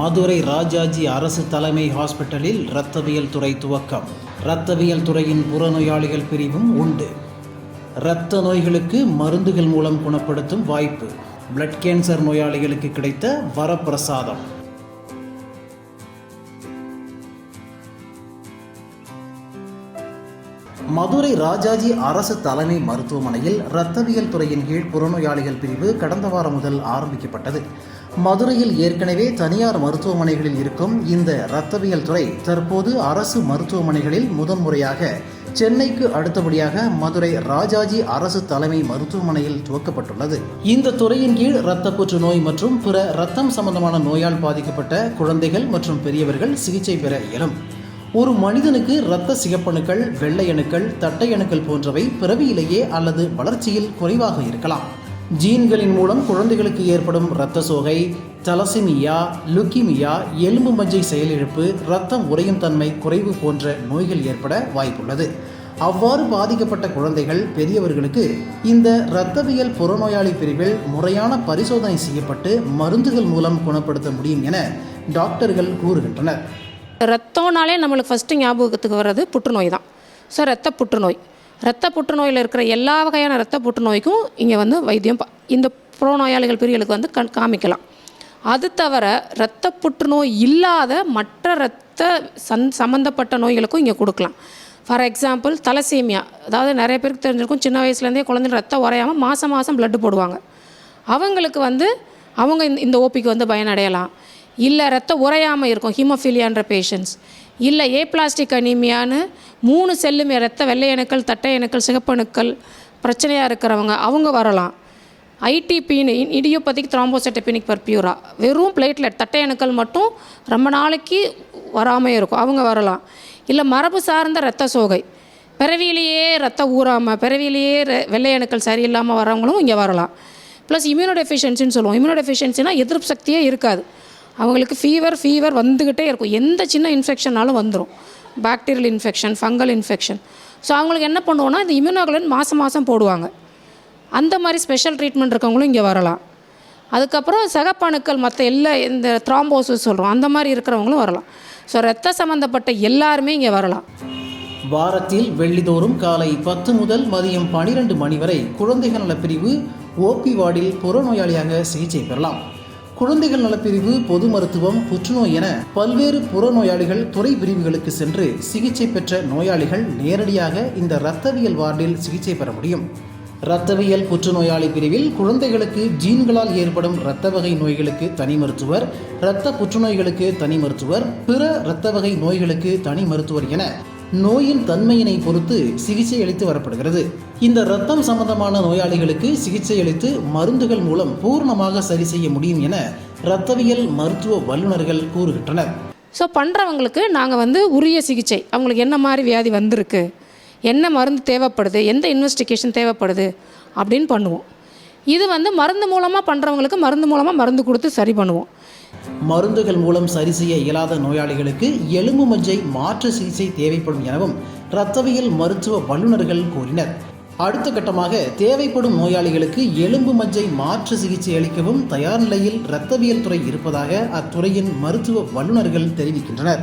மதுரை ராஜாஜி அரசு தலைமை ஹாஸ்பிட்டலில் இரத்தவியல் துறை துவக்கம். இரத்தவியல் துறையின் புறநோயாளிகள் பிரிவும் உண்டு. இரத்த நோய்களுக்கு மருந்துகள் மூலம் குணப்படுத்தும் வாய்ப்பு. பிளட் கேன்சர் நோயாளிகளுக்கு கிடைத்த வரப்பிரசாதம். மதுரை ராஜாஜி அரசு தலைமை மருத்துவமனையில் இரத்தவியல் துறையின் கீழ் புறநோயாளிகள் பிரிவு கடந்த வாரம் முதல் ஆரம்பிக்கப்பட்டது. மதுரையில் ஏற்கனவே தனியார் மருத்துவமனைகளில் இருக்கும் இந்த இரத்தவியல் துறை தற்போது அரசு மருத்துவமனைகளில் முதன்முறையாக சென்னைக்கு அடுத்தபடியாக மதுரை ராஜாஜி அரசு தலைமை மருத்துவமனையில் துவக்கப்பட்டுள்ளது. இந்த துறையின் கீழ் இரத்த புற்றுநோய் மற்றும் பிற இரத்தம் சம்பந்தமான நோயால் பாதிக்கப்பட்ட குழந்தைகள் மற்றும் பெரியவர்கள் சிகிச்சை பெற இயலும். ஒரு மனிதனுக்கு இரத்த சிகப்பணுக்கள் வெள்ளை அணுக்கள் தட்டை அணுக்கள் போன்றவை பிறவியிலேயே அல்லது வளர்ச்சியில் குறைவாக இருக்கலாம். ஜீன்களின் மூலம் குழந்தைகளுக்கு ஏற்படும் இரத்த சோகை தலசிமியா லுக்கிமியா எலும்பு மஜ்ஜை செயலிழப்பு இரத்தம் உறையும் தன்மை குறைவு போன்ற நோய்கள் ஏற்பட வாய்ப்புள்ளது. அவ்வாறு பாதிக்கப்பட்ட குழந்தைகள் பெரியவர்களுக்கு இந்த இரத்தவியல் புறநோயாளி பிரிவில் முறையான பரிசோதனை செய்யப்பட்டு மருந்துகள் மூலம் குணப்படுத்த முடியும் என டாக்டர்கள் கூறுகின்றனர். ரத்தம்னாலே நம்மளுக்கு ஃபஸ்ட்டு ஞாபகத்துக்கு வர்றது புற்றுநோய் தான். ஸோ ரத்த புற்றுநோய். ரத்த புற்றுநோயில் இருக்கிற எல்லா வகையான ரத்த புற்றுநோய்க்கும் இங்கே வந்து வைத்தியம் ப- இந்த புறநோயாளிகள் பிரிவுகளுக்கு வந்து கண் காமிக்கலாம். அது தவிர இரத்த புற்றுநோய் இல்லாத மற்ற இரத்த சந் சம்மந்தப்பட்ட நோய்களுக்கும் இங்கே கொடுக்கலாம். ஃபார் எக்ஸாம்பிள் தலசீமியா அதாவது நிறைய பேருக்கு தெரிஞ்சிருக்கும் சின்ன வயசுலேருந்தே குழந்தைங்க ரத்தம் உறையாமல் மாதம் மாதம் blood போடுவாங்க. அவங்களுக்கு வந்து அவங்க இந்த- இந்த ஓபிக்கு வந்து பயனடையலாம். இல்லை ரத்தம் உறையாமல் இருக்கும் ஹீமோஃபீலியான்ற பேஷண்ட்ஸ் இல்லை ஏ பிளாஸ்டிக் அனீமியான்னு மூணு செல்லுமே ரத்த வெள்ளை அணுக்கள் தட்டை அணுக்கள் சிகப்பணுக்கள் பிரச்சனையாக இருக்கிறவங்க அவங்க வரலாம். ஐடிபின்னு இடியோபதிக் த்ராம்போசைட்டபினிக் பர்பியூரா வெறும் பிளேட்லெட் தட்டை அணுக்கள் மட்டும் ரொம்ப நாளைக்கு வராமல் இருக்கும் அவங்க வரலாம். இல்லை மரபு சார்ந்த இரத்த சோகை. பிறவியிலேயே ரத்தம் ஊறாமல் பிறவியிலேயே ரெ- வெள்ளை அணுக்கள் சரியில்லாமல் வரவங்களும் இங்கே வரலாம். ப்ளஸ் இம்யூனோ டெஃபிஷியன்சின்னு சொல்லுவோம். இம்யூனோ டெஃபிஷியன்சினா எதிர்ப்பு சக்தியே இருக்காது. அவங்களுக்கு ஃபீவர் ஃபீவர் வந்துக்கிட்டே இருக்கும். எந்த சின்ன இன்ஃபெக்ஷனாலும் வந்துடும் bacterial infection fungal infection so அவங்களுக்கு என்ன பண்ணுவோன்னா இந்த இம்யூனோகுலன் மாதம் மாதம் போடுவாங்க. அந்த மாதிரி ஸ்பெஷல் ட்ரீட்மெண்ட் இருக்கவங்களும் இங்கே வரலாம். அதுக்கப்புறம் சகப்பணுக்கள் மற்ற எல்லா இந்த த்ராம்போசிஸ் சொல்கிறோம் அந்த மாதிரி இருக்கிறவங்களும் வரலாம். ஸோ ரத்த சம்மந்தப்பட்ட எல்லாருமே இங்கே வரலாம். வாரத்தில் வெள்ளிதோறும் காலை பத்து முதல் மதியம் பனிரெண்டு மணி வரை குழந்தைகள் நலப்பிரிவு ஓபி வார்டில் புறநோயாளியாக சிகிச்சை பெறலாம். குழந்தைகள் நலப்பிரிவு பொது மருத்துவம் புற்றுநோய் என பல்வேறு புறநோயாளிகள் துறை பிரிவுகளுக்கு சென்று சிகிச்சை பெற்ற நோயாளிகள் நேரடியாக இந்த இரத்தவியல் வார்டில் சிகிச்சை பெற முடியும். இரத்தவியல் புற்றுநோயாளி பிரிவில் குழந்தைகளுக்கு ஜீன்களால் ஏற்படும் இரத்த வகை நோய்களுக்கு தனி மருத்துவர் இரத்த புற்றுநோய்களுக்கு தனி மருத்துவர் பிற இரத்த வகை நோய்களுக்கு தனி மருத்துவர் என நோயின் தன்மையினை பொறுத்து சிகிச்சை அளித்து வரப்படுகிறது. இந்த ரத்தம் சம்பந்தமான நோயாளிகளுக்கு சிகிச்சை அளித்து மருந்துகள் மூலம் பூர்ணமாக சரி செய்ய முடியும் என இரத்தவியல் மருத்துவ வல்லுநர்கள் கூறுகின்றனர். ஸோ பண்ணுறவங்களுக்கு நாங்கள் வந்து உரிய சிகிச்சை. அவங்களுக்கு என்ன மாதிரி வியாதி வந்திருக்கு? என்ன மருந்து தேவைப்படுது? எந்த இன்வெஸ்டிகேஷன் தேவைப்படுது? அப்படின்னு பண்ணுவோம். இது வந்து மருந்து மூலமாக பண்ணுறவங்களுக்கு மருந்து மூலமாக மருந்து கொடுத்து சரி பண்ணுவோம். மருந்துகள் மூலம் சரி செய்ய இயலாத நோயாளிகளுக்கு எலும்பு மஜ்ஜை மாற்று சிகிச்சை தேவைப்படும் எனவும் இரத்தவியல் மருத்துவ வல்லுநர்கள் கூறினர். அடுத்த கட்டமாக தேவைப்படும் நோயாளிகளுக்கு எலும்பு மஜ்ஜை மாற்று சிகிச்சை அளிக்கவும் தயார் நிலையில் இரத்தவியல் துறை இருப்பதாக அத்துறையின் மருத்துவ வல்லுநர்கள் தெரிவிக்கின்றனர்.